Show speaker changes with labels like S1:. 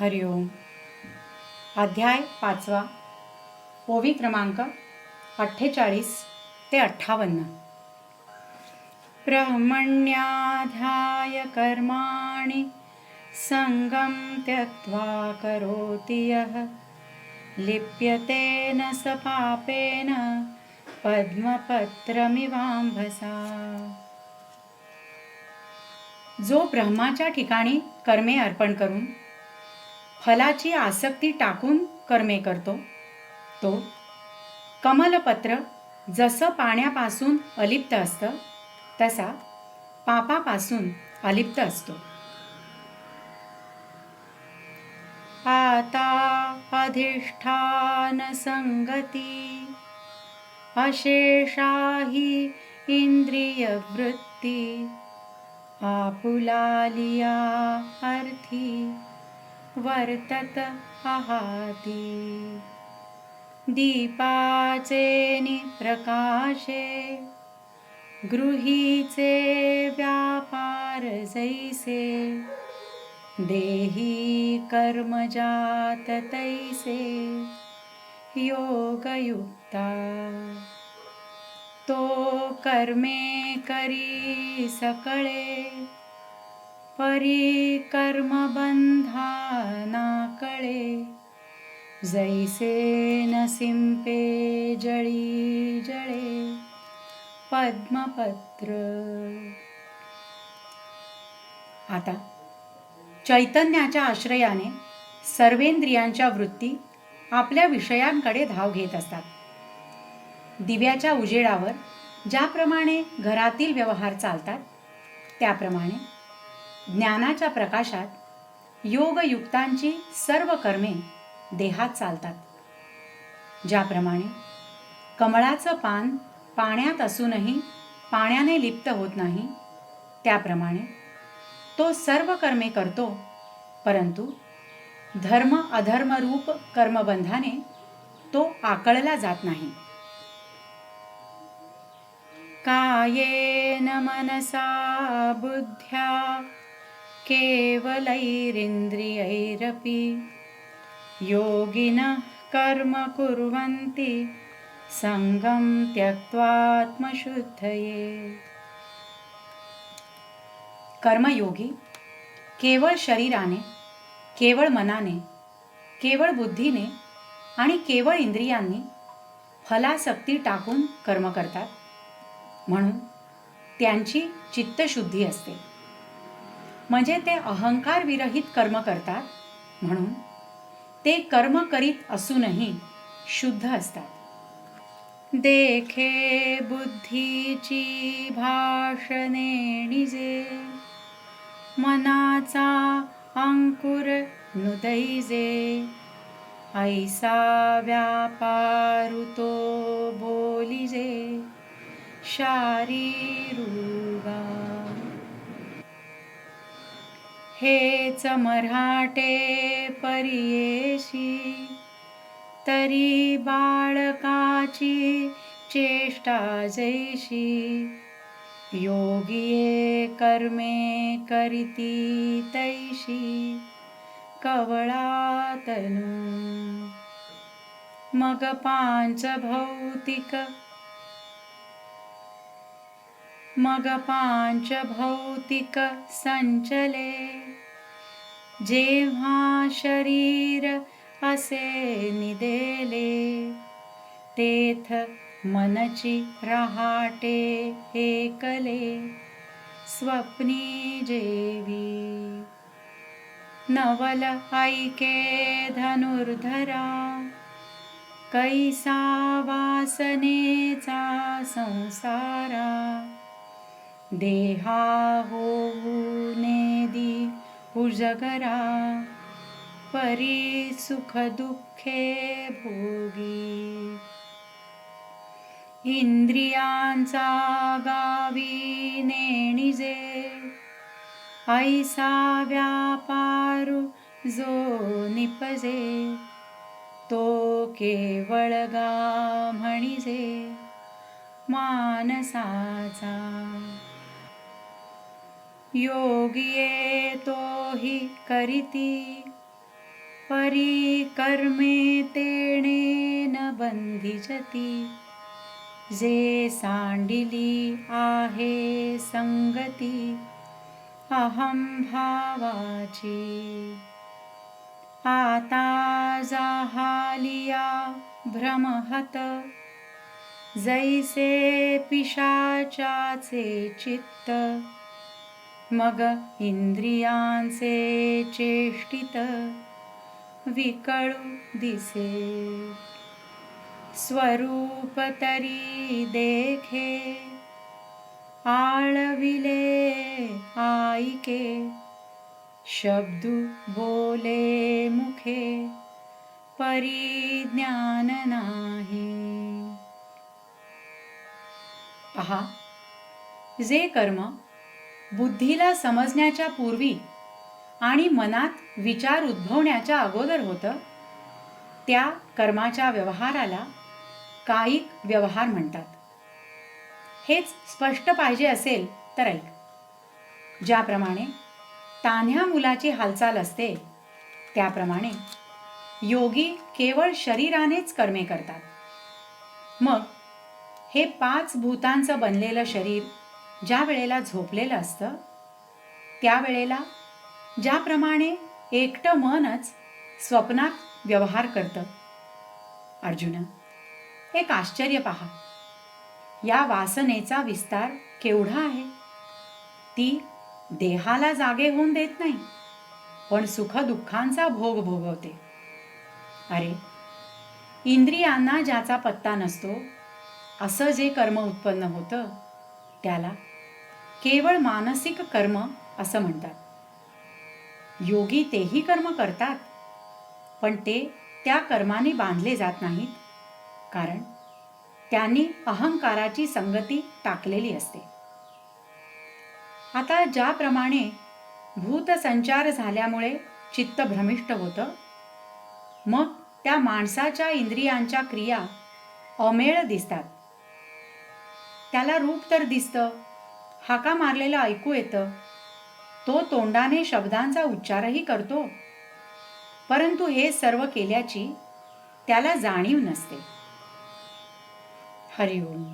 S1: हरिओम अध्याय पाचवा. ओवी क्रमांक अठ्ठेचाळीस ते अठ्ठावन्न. ब्रह्मण्याध्याय कर्माणि सङ्गं त्यक्त्वा करोति यः. लिप्यतेन स पापेन पद्मपत्रमिवांभसा जो ब्रह्माच्या ठिकाणी कर्मे अर्पण करून फलाची आसक्ती टाकून कर्मे करतो. तो कमलपत्र जसं पाण्यापासून अलिप्त असतं तसा पापापासून अलिप्त असतो. आता अधिष्ठान संगती अशेषाही इंद्रियवृत्ती आपुलालिया अर्थी वर्तत आहाती. दीपाचे निप्रकाशे गृहीचे व्यापार जैसे. देही कर्मजात तैसे योगयुक्ता. तो कर्मे करी सकळे परी कळे जैसे नसिंपे जळी जळे। पद्मपत्र। आता चैतन्याच्या आश्रयाने सर्वेंद्रियांच्या वृत्ती आपल्या विषयांकडे धाव घेत असतात। दिव्याच्या उजेडावर ज्याप्रमाणे घरातील व्यवहार चालतात त्याप्रमाणे ज्ञानाच्या प्रकाशात योगयुक्तांची सर्व कर्मे देहात चालतात. ज्याप्रमाणे कमळाचं पान पाण्यात असूनही पाण्याने लिप्त होत नाही त्याप्रमाणे तो सर्व कर्मे करतो परंतु धर्म अधर्मरूप कर्मबंधाने तो आकळला जात नाही. कायेन मनसा बुद्ध्या केवलैरिन्द्रियैरपि योगिनः कर्म कुर्वन्ति सङ्गं त्यक्त्वात्मशुद्धये। कर्मयोगी केवळ शरीराने केवळ मनाने केवळ बुद्धीने आणि केवळ इंद्रियांनी फलासक्ती टाकून कर्म करतात. म्हणून त्यांची चित्तशुद्धी असते. म्हणजे ते अहंकार विरहित कर्म करतात. म्हणून ते कर्म करीत असूनही शुद्ध असतात. देखे बुद्धीची भाषणे निजे. मनाचा अंकुर नुदैजे. ऐसा व्यापारुतो बोलिजे. शारीरुगा हेच मराठे परियेशी. तरी बाळकाची चेष्टा जैशी. योगिये कर्मे करीती तैशी. कवळातनु मग पांच भौतिक मग पांच भौतिक संचले. जेव्हा शरीर असे निदेले तेथ मनची रहाटे एकले. स्वप्नी जेवी नवल ऐके धनुर्धरा. कैसा वासनेचा संसारा. देहा होऊने दी उजगरा परी सुख दुःखे भोगी। इंद्रियांचा गावी नेणिजे ऐसा व्यापारू जो निपजे तो केवळ गा म्हणिजे मानसाचा। योगिये तो हि करीती। परी कर्मे तेणे न बंधिजती जे सांडिली आहे संगती अहम भावाची। आता जाहालिया भ्रमहत जैसे पिशाचाचे चित्त। मग इंद्रियांचे चेष्टित विकळू दिसे. स्वरूप तरी देखे आळविले आईके. शब्द बोले मुखे परिज्ञान नाही. पहा जे कर्म बुद्धीला समजण्याच्या पूर्वी आणि मनात विचार उद्भवण्याच्या अगोदर होतं त्या कर्माच्या व्यवहाराला कायिक व्यवहार म्हणतात. हेच स्पष्ट पाहिजे असेल तर ऐक. ज्याप्रमाणे तान्ह्या मुलाची हालचाल असते त्याप्रमाणे योगी केवळ शरीरानेच कर्मे करतात. मग हे पाच भूतांचं बनलेलं शरीर ज्या वेळेला झोपलेलं असतं त्यावेळेला ज्याप्रमाणे एकटं मनच स्वप्नात व्यवहार करतं. अर्जुन एक आश्चर्य पहा. या वासनेचा विस्तार केवढा आहे? ती देहाला जागे होऊन देत नाही पण सुखदुःखांचा भोग भोगवते. अरे इंद्रियांना ज्याचा पत्ता नसतो असं जे कर्म उत्पन्न होतं त्याला केवळ मानसिक कर्म असं म्हणतात. योगी तेही कर्म करतात पण ते त्या कर्माने बांधले जात नाहीत कारण त्यांनी अहंकाराची संगती टाकलेली असते. आता ज्याप्रमाणे भूतसंचार झाल्यामुळे चित्त भ्रमिष्ट होतं मग त्या माणसाच्या इंद्रियांच्या क्रिया अमेळ दिसतात. त्याला रूप तर दिसतं. हाका मारलेलं ऐकू येतं. तो तोंडाने शब्दांचा उच्चारही करतो. परंतु हे सर्व केल्याची त्याला जाणीव नसते. हरिओम.